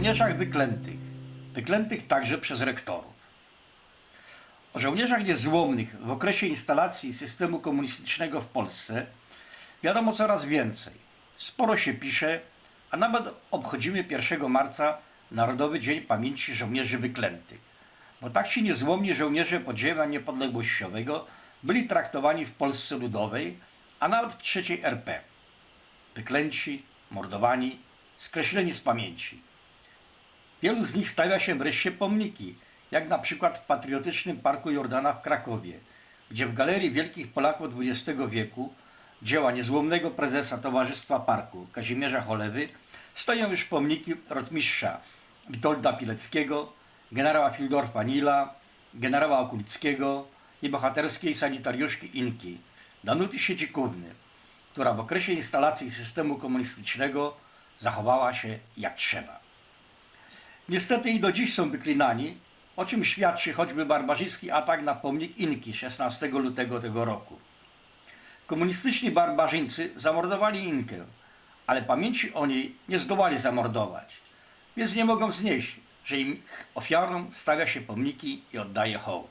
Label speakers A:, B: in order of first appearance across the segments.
A: żołnierzach wyklętych, wyklętych także przez rektorów. O żołnierzach niezłomnych w okresie instalacji systemu komunistycznego w Polsce wiadomo coraz więcej. Sporo się pisze, a nawet obchodzimy 1 marca Narodowy Dzień Pamięci Żołnierzy Wyklętych. Bo tak ci niezłomni żołnierze podziemia niepodległościowego byli traktowani w Polsce Ludowej, a nawet w III RP. Wyklęci, mordowani, skreśleni z pamięci. Wielu z nich stawia się wreszcie pomniki, jak na przykład w patriotycznym Parku Jordana w Krakowie, gdzie w Galerii Wielkich Polaków XX wieku dzieła niezłomnego prezesa Towarzystwa Parku Kazimierza Cholewy stoją już pomniki rotmistrza Witolda Pileckiego, generała Fildorfa Nila, generała Okulickiego i bohaterskiej sanitariuszki Inki, Danuty Siedzikówny, która w okresie instalacji systemu komunistycznego zachowała się jak trzeba. Niestety i do dziś są wyklinani, o czym świadczy choćby barbarzyński atak na pomnik Inki 16 lutego tego roku. Komunistyczni barbarzyńcy zamordowali Inkę, ale pamięci o niej nie zdołali zamordować, więc nie mogą znieść, że im ofiarom stawia się pomniki i oddaje hołd.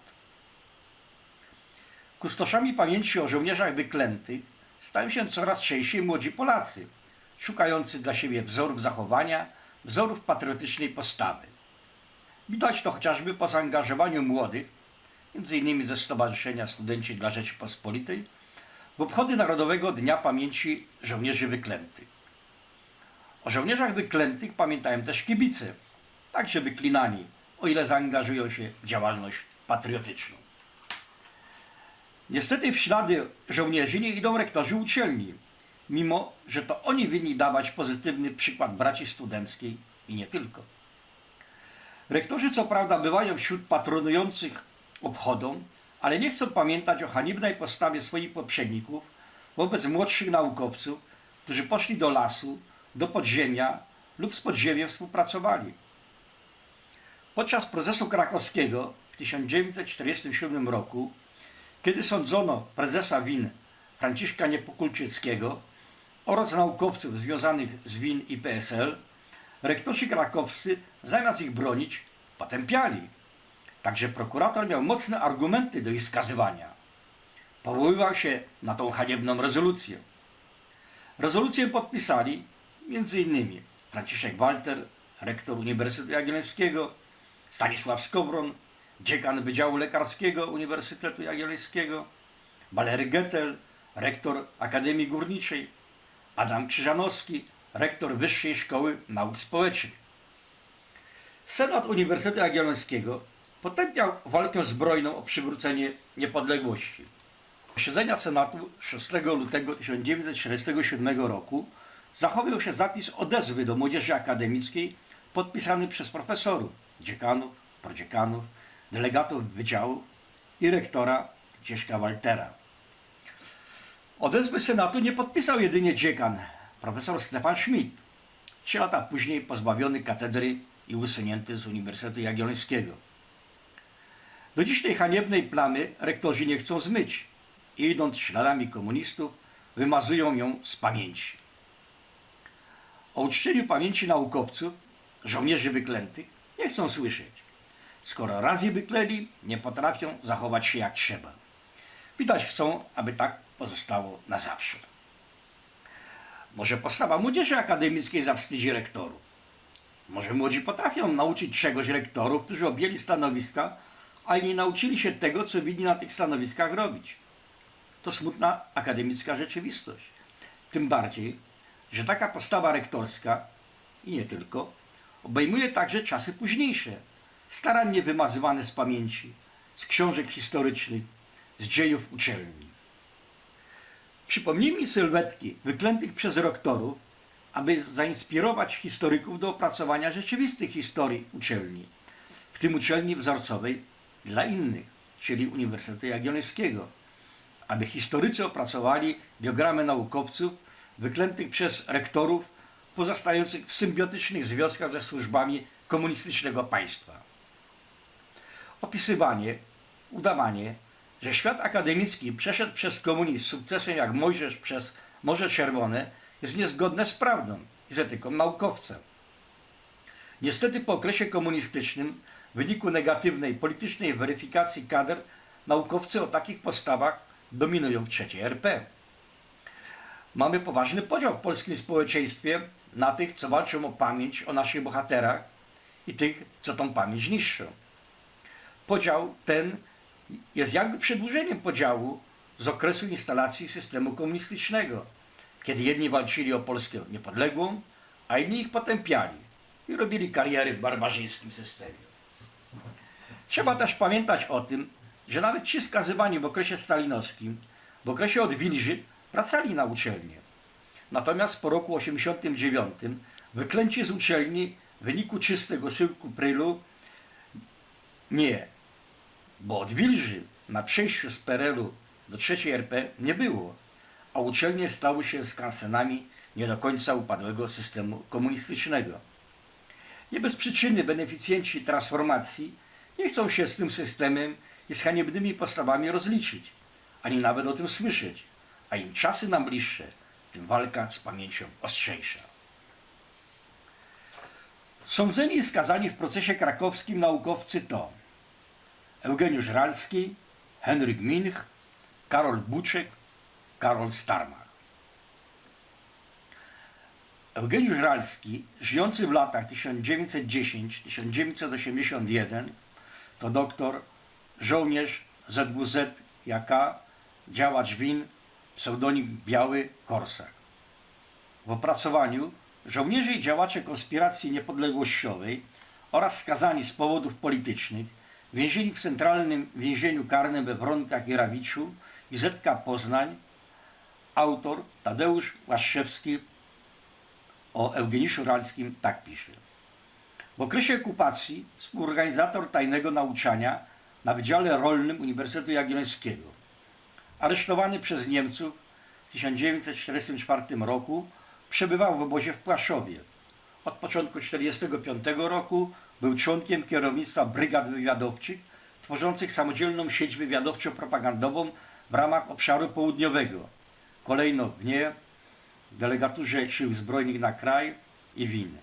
A: Kustoszami pamięci o żołnierzach wyklętych stają się coraz częściej młodzi Polacy, szukający dla siebie wzorów zachowania, wzorów patriotycznej postawy. Widać to chociażby po zaangażowaniu młodych, m.in. ze Stowarzyszenia Studenci dla Rzeczypospolitej, w obchody Narodowego Dnia Pamięci Żołnierzy Wyklętych. O żołnierzach wyklętych pamiętają też kibice, także wyklinani, o ile zaangażują się w działalność patriotyczną. Niestety w ślady żołnierzy nie idą rektorzy uczelni, mimo że to oni winni dawać pozytywny przykład braci studenckiej i nie tylko. Rektorzy co prawda bywają wśród patronujących obchodom, ale nie chcą pamiętać o haniebnej postawie swoich poprzedników wobec młodszych naukowców, którzy poszli do lasu, do podziemia lub z podziemiem współpracowali. Podczas procesu krakowskiego w 1947 roku, kiedy sądzono prezesa WIN Franciszka Niepokulczyckiego oraz naukowców związanych z WIN i PSL, rektorzy krakowscy zamiast ich bronić, potępiali. Także prokurator miał mocne argumenty do ich skazywania. Powoływał się na tą haniebną rezolucję. Rezolucję podpisali m.in. Franciszek Walter, rektor Uniwersytetu Jagiellońskiego, Stanisław Skowron, dziekan Wydziału Lekarskiego Uniwersytetu Jagiellońskiego, Walery Gettel, rektor Akademii Górniczej, Adam Krzyżanowski, rektor Wyższej Szkoły Nauk Społecznych. Senat Uniwersytetu Jagiellońskiego potępiał walkę zbrojną o przywrócenie niepodległości. Posiedzenia Senatu 6 lutego 1947 roku zachował się zapis odezwy do młodzieży akademickiej podpisany przez profesorów, dziekanów, prodziekanów, delegatów wydziału i rektora Cieszka Waltera. Odezwy Senatu nie podpisał jedynie dziekan, profesor Stefan Schmidt, trzy lata później pozbawiony katedry i usunięty z Uniwersytetu Jagiellońskiego. Do dziś tej haniebnej plamy rektorzy nie chcą zmyć i idąc śladami komunistów wymazują ją z pamięci. O uczczeniu pamięci naukowców, żołnierzy wyklętych nie chcą słyszeć. Skoro raz je wykleli, nie potrafią zachować się jak trzeba. Widać chcą, aby tak pozostało na zawsze. Może postawa młodzieży akademickiej zawstydzi rektorów. Może młodzi potrafią nauczyć czegoś rektorów, którzy objęli stanowiska, a nie nauczyli się tego, co winni na tych stanowiskach robić. To smutna akademicka rzeczywistość. Tym bardziej, że taka postawa rektorska i nie tylko obejmuje także czasy późniejsze, starannie wymazywane z pamięci, z książek historycznych, z dziejów uczelni. Przypomnijmy sylwetki wyklętych przez rektorów, aby zainspirować historyków do opracowania rzeczywistych historii uczelni, w tym uczelni wzorcowej dla innych, czyli Uniwersytetu Jagiellońskiego, aby historycy opracowali biogramy naukowców wyklętych przez rektorów pozostających w symbiotycznych związkach ze służbami komunistycznego państwa. Opisywanie, udawanie, że świat akademicki przeszedł przez komunizm sukcesem jak Mojżesz przez Morze Czerwone jest niezgodne z prawdą i z etyką naukowca. Niestety po okresie komunistycznym w wyniku negatywnej politycznej weryfikacji kader naukowcy o takich postawach dominują w trzeciej RP. Mamy poważny podział w polskim społeczeństwie na tych, co walczą o pamięć o naszych bohaterach i tych, co tą pamięć niszczą. Podział ten jest jakby przedłużeniem podziału z okresu instalacji systemu komunistycznego, kiedy jedni walczyli o Polskę niepodległą, a inni ich potępiali i robili kariery w barbarzyńskim systemie. Trzeba też pamiętać o tym, że nawet ci skazywani w okresie stalinowskim, w okresie odwilży, wracali na uczelnię. Natomiast po roku 89 wyklęci z uczelni w wyniku czystego syłku prylu nie, bo odwilży na przejściu z PRL-u do trzeciej RP nie było, a uczelnie stały się skansenami nie do końca upadłego systemu komunistycznego. Nie bez przyczyny beneficjenci transformacji nie chcą się z tym systemem i z haniebnymi postawami rozliczyć, ani nawet o tym słyszeć, a im czasy nam bliższe, tym walka z pamięcią ostrzejsza. Sądzeni i skazani w procesie krakowskim naukowcy to Eugeniusz Ralski, Henryk Minch, Karol Buczek, Karol Starmach. Eugeniusz Ralski, żyjący w latach 1910-1981, to doktor, żołnierz ZWZ JK, działacz WIN, pseudonim Biały Korsak. W opracowaniu żołnierze i działacze konspiracji niepodległościowej oraz skazani z powodów politycznych więzieni w centralnym więzieniu karnym we Wronkach i Rawiczu i ZK Poznań autor Tadeusz Łaszczewski o Eugeniuszu Ralskim tak pisze. W okresie okupacji współorganizator tajnego nauczania na Wydziale Rolnym Uniwersytetu Jagiellońskiego. Aresztowany przez Niemców w 1944 roku przebywał w obozie w Płaszowie. Od początku 1945 roku był członkiem kierownictwa brygad wywiadowczych tworzących samodzielną sieć wywiadowczo-propagandową w ramach obszaru południowego. Kolejno w nie delegaturze Sił Zbrojnych na kraj i WIN.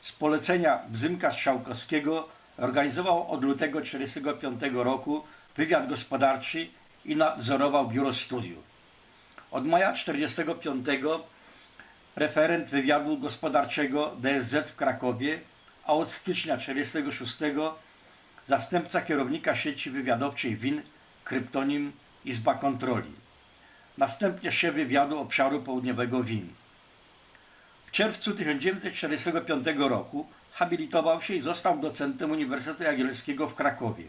A: Z polecenia Bzymka Strzałkowskiego organizował od lutego 1945 roku wywiad gospodarczy i nadzorował biuro studiów. Od maja 1945 referent wywiadu gospodarczego DSZ w Krakowie, a od stycznia 1946 zastępca kierownika sieci wywiadowczej WIN, kryptonim Izba Kontroli. Następnie szef wywiadu obszaru południowego WIN. W czerwcu 1945 roku habilitował się i został docentem Uniwersytetu Jagiellońskiego w Krakowie.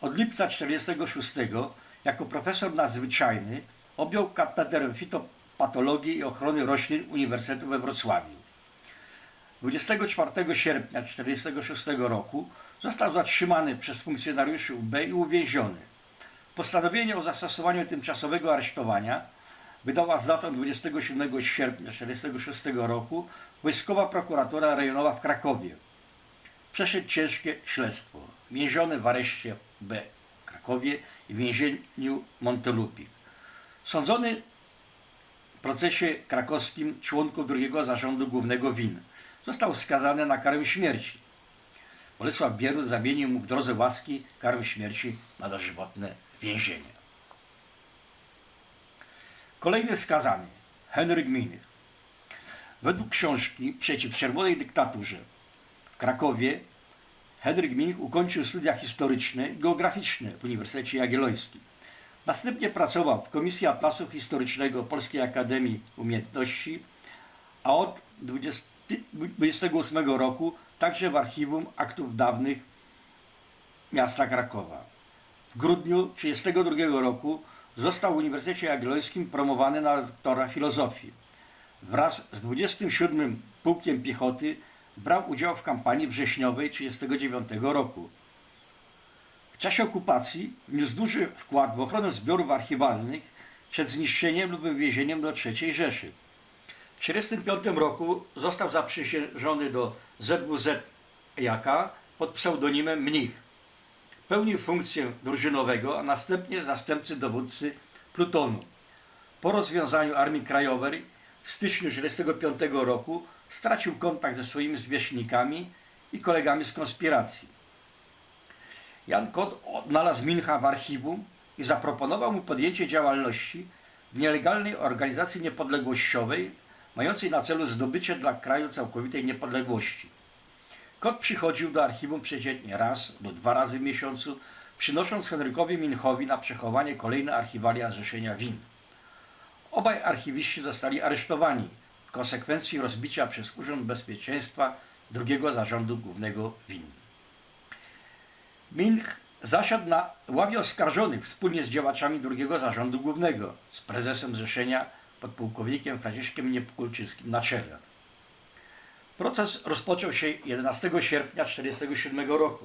A: Od lipca 1946 jako profesor nadzwyczajny objął katedrę fitopatologii i ochrony roślin Uniwersytetu we Wrocławiu. 24 sierpnia 1946 roku został zatrzymany przez funkcjonariuszy UB i uwięziony. Postanowienie o zastosowaniu tymczasowego aresztowania wydała z datą 27 sierpnia 1946 roku Wojskowa Prokuratura Rejonowa w Krakowie. Przeszedł ciężkie śledztwo. Więziony w areszcie B w Krakowie i w więzieniu Montelupik. Sądzony w procesie krakowskim członków drugiego zarządu głównego WIN. Został skazany na karę śmierci. Bolesław Bierut zamienił mu w drodze łaski karę śmierci na dożywotne więzienie. Kolejny skazany, Henryk Minich. Według książki Przeciw czerwonej dyktaturze w Krakowie Henryk Minich ukończył studia historyczne i geograficzne w Uniwersytecie Jagiellońskim. Następnie pracował w Komisji Atlasu Historycznego Polskiej Akademii Umiejętności, a od 1928 roku także w Archiwum Aktów Dawnych miasta Krakowa. W grudniu 1932 roku został w Uniwersytecie Jagiellońskim promowany na doktora filozofii. Wraz z 27 Pułkiem Piechoty brał udział w kampanii wrześniowej 1939 roku. W czasie okupacji wniósł duży wkład w ochronę zbiorów archiwalnych przed zniszczeniem lub wywiezieniem do III Rzeszy. W 1945 roku został zaprzysiężony do ZWZ pod pseudonimem Mnich. Pełnił funkcję drużynowego, a następnie zastępcy dowódcy plutonu. Po rozwiązaniu Armii Krajowej w styczniu 1945 roku stracił kontakt ze swoimi zwierzchnikami i kolegami z konspiracji. Jan Kot odnalazł Mincha w archiwum i zaproponował mu podjęcie działalności w nielegalnej organizacji niepodległościowej, mającej na celu zdobycie dla kraju całkowitej niepodległości. Kot przychodził do archiwum przeciętnie raz lub dwa razy w miesiącu, przynosząc Henrykowi Minchowi na przechowanie kolejne archiwalia Zrzeszenia Win. Obaj archiwiści zostali aresztowani w konsekwencji rozbicia przez Urząd Bezpieczeństwa drugiego zarządu głównego WIN. Minch zasiadł na ławie oskarżonych wspólnie z działaczami drugiego zarządu głównego, z prezesem zrzeszenia podpułkownikiem Franciszkiem Niepokulczyskim na czele. Proces rozpoczął się 11 sierpnia 1947 roku.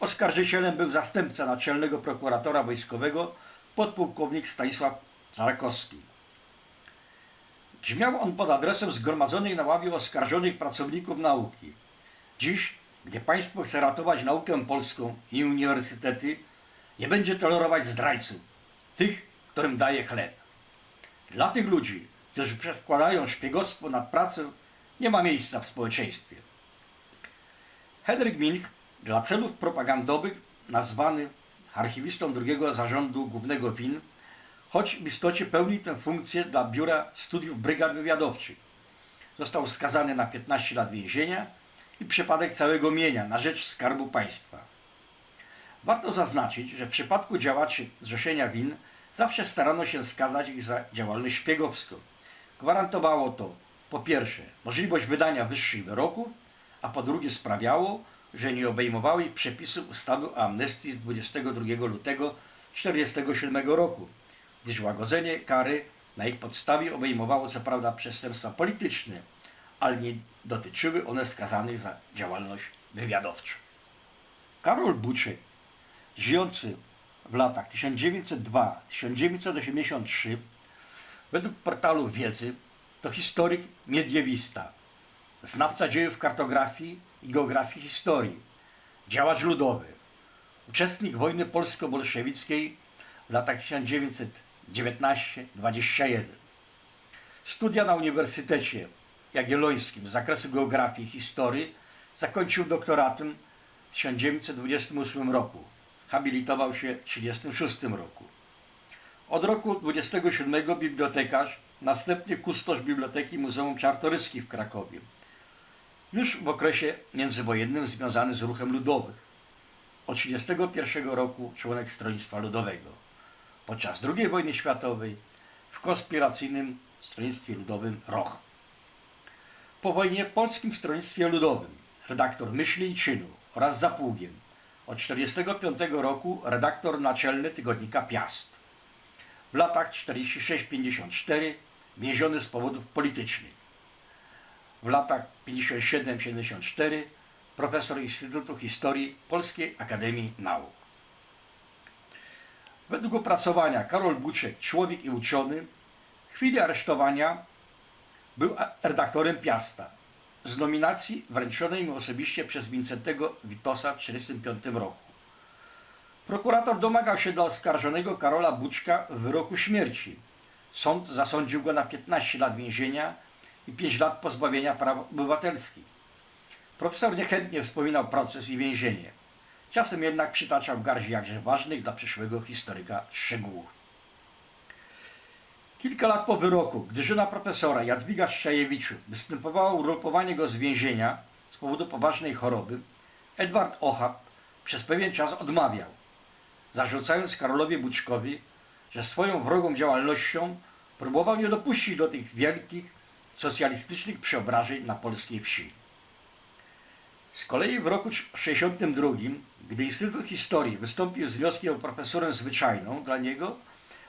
A: Oskarżycielem był zastępca naczelnego prokuratora wojskowego podpułkownik Stanisław Czarkowski. Grzmiał on pod adresem zgromadzonych na ławie oskarżonych pracowników nauki. Dziś, gdy państwo chce ratować naukę polską i uniwersytety, nie będzie tolerować zdrajców, tych, którym daje chleb. Dla tych ludzi, którzy przedkładają szpiegostwo nad pracę, nie ma miejsca w społeczeństwie. Henryk Milch dla celów propagandowych nazwany archiwistą drugiego zarządu głównego WIN choć w istocie pełni tę funkcję dla Biura Studiów Brygad Wywiadowczych. Został skazany na 15 lat więzienia i przypadek całego mienia na rzecz Skarbu Państwa. Warto zaznaczyć, że w przypadku działaczy Zrzeszenia Win zawsze starano się skazać ich za działalność szpiegowską. Gwarantowało to po pierwsze możliwość wydania wyższych wyroków, a po drugie sprawiało, że nie obejmowały ich przepisy ustawy o amnestii z 22 lutego 1947 roku, gdyż łagodzenie kary na ich podstawie obejmowało co prawda przestępstwa polityczne, ale nie dotyczyły one skazanych za działalność wywiadowczą. Karol Buczek, żyjący w latach 1902-1983, według portalu Wiedzy, to historyk mediewista, znawca dziejów kartografii i geografii historii, działacz ludowy, uczestnik wojny polsko-bolszewickiej w latach 1900 19-21. Studia na Uniwersytecie Jagiellońskim z zakresu geografii i historii zakończył doktoratem w 1928 roku. Habilitował się w 1936 roku. Od roku 27 bibliotekarz, następnie kustosz Biblioteki Muzeum Czartoryskich w Krakowie. Już w okresie międzywojennym związany z ruchem ludowym. Od 1931 roku członek Stronnictwa Ludowego podczas II wojny światowej w konspiracyjnym Stronnictwie Ludowym ROCH. Po wojnie w Polskim Stronnictwie Ludowym redaktor Myśli i Czynu oraz zapługiem. Od 1945 roku redaktor naczelny tygodnika Piast. W latach 46-54 więziony z powodów politycznych. W latach 57-74 profesor Instytutu Historii Polskiej Akademii Nauk. Według opracowania Karol Buczek, człowiek i uczony, w chwili aresztowania był redaktorem Piasta. Z nominacji wręczonej mu osobiście przez Wincentego Witosa w 1945 roku. Prokurator domagał się dla oskarżonego Karola Buczka wyroku śmierci. Sąd zasądził go na 15 lat więzienia i 5 lat pozbawienia praw obywatelskich. Profesor niechętnie wspominał proces i więzienie. Czasem jednak przytaczał garść jakże ważnych dla przyszłego historyka szczegółów. Kilka lat po wyroku, gdy żona profesora Jadwiga Szczajewiczu występowała o urolowanie go z więzienia z powodu poważnej choroby, Edward Ochab przez pewien czas odmawiał, zarzucając Karolowi Buczkowi, że swoją wrogą działalnością próbował nie dopuścić do tych wielkich socjalistycznych przeobrażeń na polskiej wsi. Z kolei w roku 1962, gdy Instytut Historii wystąpił z wnioskiem o profesorę zwyczajną dla niego,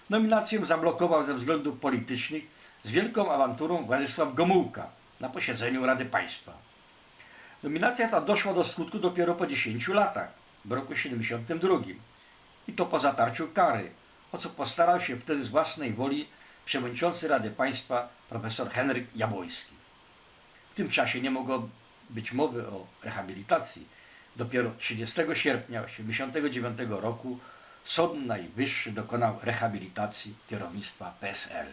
A: nominację zablokował ze względów politycznych z wielką awanturą Władysław Gomułka na posiedzeniu Rady Państwa. Nominacja ta doszła do skutku dopiero po 10 latach, w roku 1972 i to po zatarciu kary, o co postarał się wtedy z własnej woli przewodniczący Rady Państwa profesor Henryk Jabłoński. W tym czasie nie mogło być mowy o rehabilitacji, dopiero 30 sierpnia 1989 roku Sąd Najwyższy dokonał rehabilitacji kierownictwa PSL.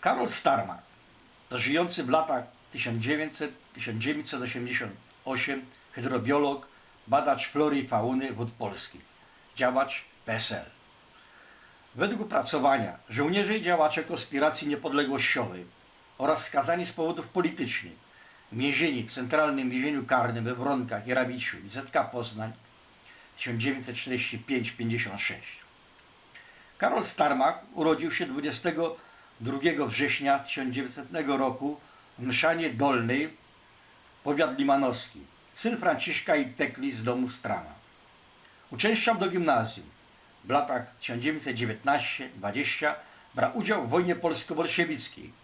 A: Karol Starmak to żyjący w latach 1900-1988, hydrobiolog, badacz flory i fauny wód polskich, działacz PSL. Według opracowania żołnierze i działacze konspiracji niepodległościowej oraz skazani z powodów politycznych, więzieni w Centralnym Więzieniu Karnym we Wronkach i i ZK Poznań 1945-56. Karol Starmach urodził się 22 września 1900 roku w Mszanie Dolnej, powiat limanowski, syn Franciszka i Tekli z domu Strana. Uczęszczał do gimnazjum. W latach 1919-20 brał udział w wojnie polsko-bolszewickiej.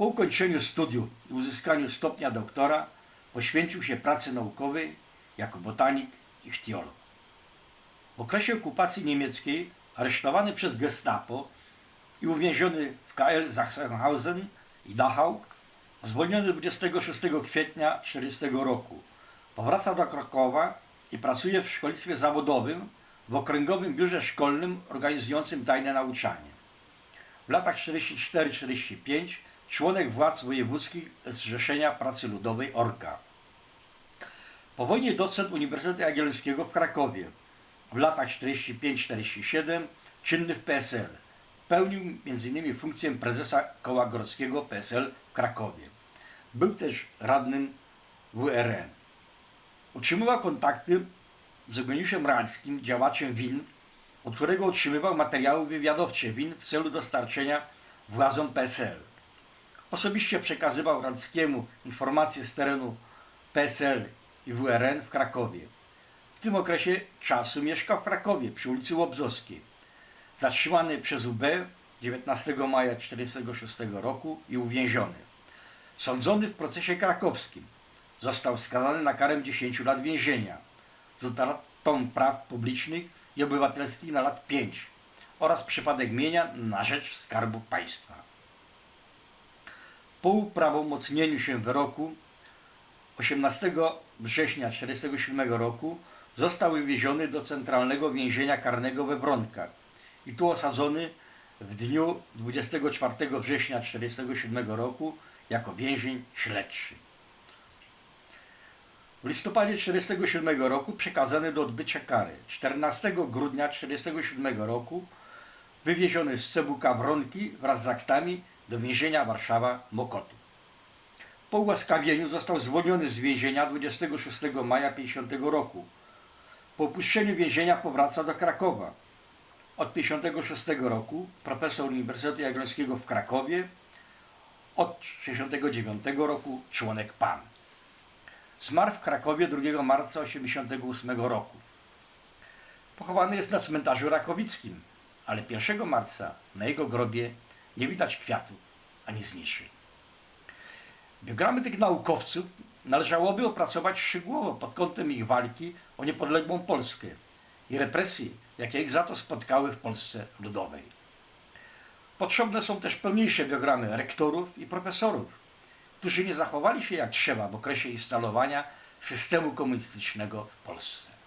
A: Po ukończeniu studiów i uzyskaniu stopnia doktora poświęcił się pracy naukowej jako botanik i ichtiolog. W okresie okupacji niemieckiej aresztowany przez gestapo i uwięziony w KL Sachsenhausen i Dachau, zwolniony 26 kwietnia 1940 roku. Powraca do Krakowa i pracuje w szkolnictwie zawodowym w Okręgowym Biurze Szkolnym organizującym tajne nauczanie. W latach 44-45 członek władz wojewódzkich Zrzeszenia Pracy Ludowej ORKA. Po wojnie docent Uniwersytetu Jagiellońskiego w Krakowie. W latach 45-47 czynny w PSL. Pełnił m.in. funkcję prezesa Koła Grodzkiego PSL w Krakowie. Był też radnym WRN. Utrzymywał kontakty z Eugeniuszem Rańskim, działaczem WIN, od którego otrzymywał materiały wywiadowcze WIN w celu dostarczenia władzom PSL. Osobiście przekazywał Rańskiemu informacje z terenu PSL i WRN w Krakowie. W tym okresie czasu mieszkał w Krakowie przy ulicy Łobzowskiej. Zatrzymany przez UB 19 maja 1946 roku i uwięziony. Sądzony w procesie krakowskim. Został skazany na karę 10 lat więzienia z utratą praw publicznych i obywatelskich na lat 5 oraz przypadek mienia na rzecz Skarbu Państwa. Po uprawomocnieniu się wyroku 18 września 1947 roku został wywieziony do Centralnego Więzienia Karnego we Wronkach i tu osadzony w dniu 24 września 1947 roku jako więzień śledczy. W listopadzie 1947 roku przekazany do odbycia kary. 14 grudnia 1947 roku wywieziony z Cebuka Wronki wraz z aktami do więzienia Warszawa Mokoty. Po ułaskawieniu został zwolniony z więzienia 26 maja 50 roku. Po opuszczeniu więzienia powraca do Krakowa. Od 56 roku profesor Uniwersytetu Jagiellońskiego w Krakowie, od 69 roku członek PAN. Zmarł w Krakowie 2 marca 1988 roku. Pochowany jest na cmentarzu rakowickim, ale 1 marca na jego grobie nie widać kwiatów ani zniczy. Biogramy tych naukowców należałoby opracować szczegółowo pod kątem ich walki o niepodległą Polskę i represji, jakie ich za to spotkały w Polsce Ludowej. Potrzebne są też pełniejsze biogramy rektorów i profesorów, którzy nie zachowali się jak trzeba w okresie instalowania systemu komunistycznego w Polsce.